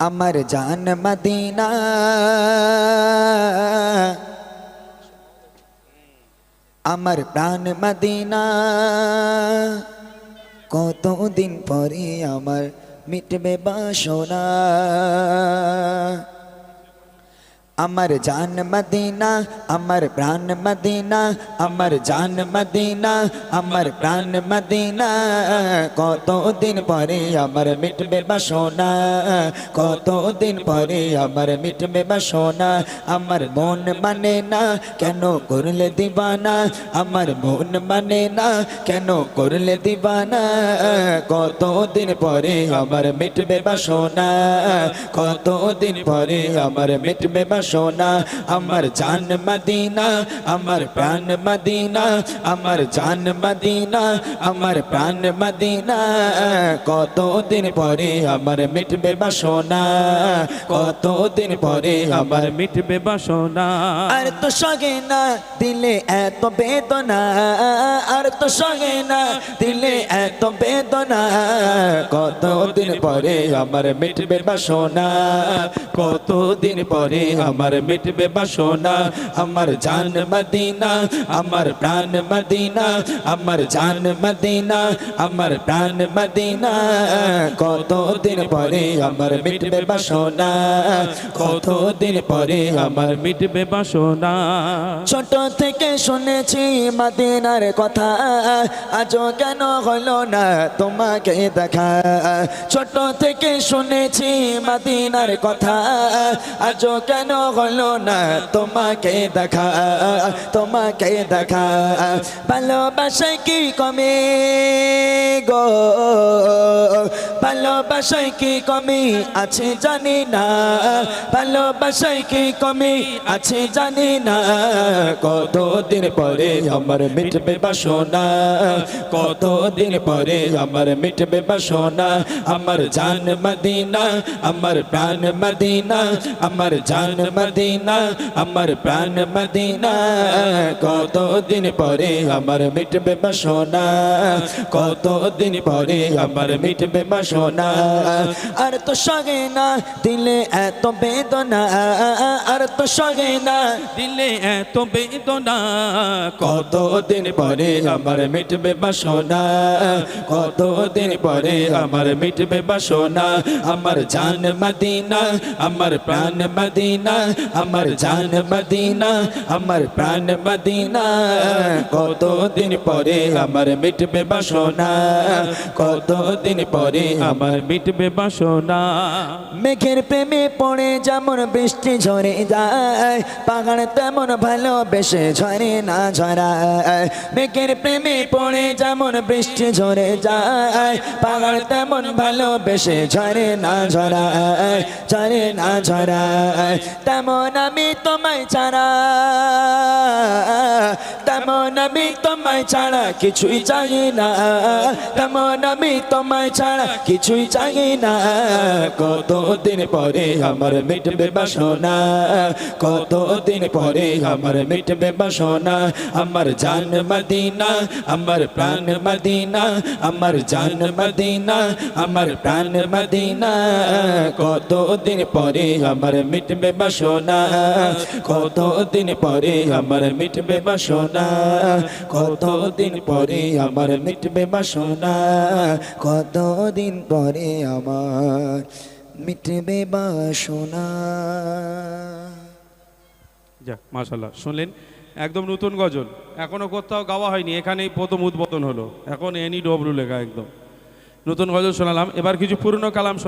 আমার জান মদিনা আমার প্রাণ মদিনা কতদিন পরে আমার মিটবে বাসনা আমার জান মদিনা আমার প্রাণ মদিনা আমার জান মদিনা আমার প্রাণ মদিনা কতদিন পরে আমার মিটবে বাসনা কতদিন পরে আমার মিটবে বাসনা আমার মন মানে না কেন করলে দিবানা আমার মন মানে না কেন করলে দিবানা কতদিন পরে আমার মিটবে বাসনা কতদিন পরে আমার মিটবে বাসনা আমার জান মদিনা, আমার প্রাণ মদিনা, আমার জান মদিনা, আমার প্রাণ মদিনা। কতদিন পরে আমার মিটবে বাসনা কতদিন পরে আমার মিটবে বাসনা আর তো সগে না দিলে এত বেদনা, আর তো সগে না দিলে এত বেদনা। কতদিন পরে আমার মিটবে বাসনা কতদিন পরে আমার মিটবে বাসনা, আমার জান মদিনা, আমার প্রাণ মদিনা, আমার জান মদিনা, আমার প্রাণ মদিনা। কতদিন পরে আমার মিটবে বাসনা, কতদিন পরে আমার মিটবে বাসনা। ছোট থেকে শুনেছি মদিনার কথা, আজও কেন হলো না তোমাকে দেখা। ছোট থেকে শুনেছি মদিনার কথা, আজও কেন হলো না তোমাকে দেখা তোমাকে দেখা। ভালোবাসা কি কমে গো? ভালোবাসায় কি কমি আছে জানি না, ভালোবাসায় কি কমি আছে জানি না। কতদিন পরে আমার মিটবে বাসনা, কতদিন পরে আমার মিটবে বাসনা। আমার জান মদিনা, আমার প্রাণ মদিনা, আমার জান মদিনা, আমার প্রাণ মদিনা। কতদিন পরে আমার মিটবে বাসনা, কতদিন পরে আমার মিটবে বাসনা। আর তো সগে না, দিলে এত বেদনা। আর তো সগে না, দিলে এত বেদনা। কতদিন পরে আমার মিটবে বাসনা কতদিন পরে আমার মিটবে বাসনা আমার জান মদিনা, আমার প্রাণ মদিনা, আমার জান মদিনা, আমার প্রাণ মদিনা। কতদিন পরে আমার মিটবে বাসনা কতদিন পরে আমার মিটবে বাসনা। মেঘের প্রেমে পড়ে যেমন বৃষ্টি ঝরে যায় পাহাড় তেমন ভালোবেসে ঝরে না ঝরায়। মেঘের প্রেমে পড়ে যেমন বৃষ্টি ঝরে যায় পাহাড় তেমন ভালোবেসে ঝরে না ঝরায় ঝরে না ঝরায়। তেমন আমি তোমায় ছাড়া তেমন আমি তোমায় ছাড়া কিছুই চাই না। তেমন আমি তোমায় ছাড়া কিছুই চাই না। কতদিন পরে আমার মিটবে বাসনা? কতদিন পরে আমার মিটবে বাসনা? আমার জান মদিনা, আমার প্রাণ মদিনা, আমার জান মদিনা, আমার প্রাণ মদিনা। কতদিন পরে আমার মিটবে বাসনা? কতদিন পরে আমার মিটবে বাসনা? কতদিন পরে আমার মিটবে বাসনা? কতদিন পরে আমার মিটবে বাসনা। যাক মাশাল্লাহ শুনলেন? একদম নতুন গজল। এখনও কোথাও গাওয়া হয়নি। এখানেই প্রথম উদ্বোধন হলো। এখন এনি ডবলু লেখা একদম। নতুন গজল শোনালাম। এবার কিছু পুরনো কালাম।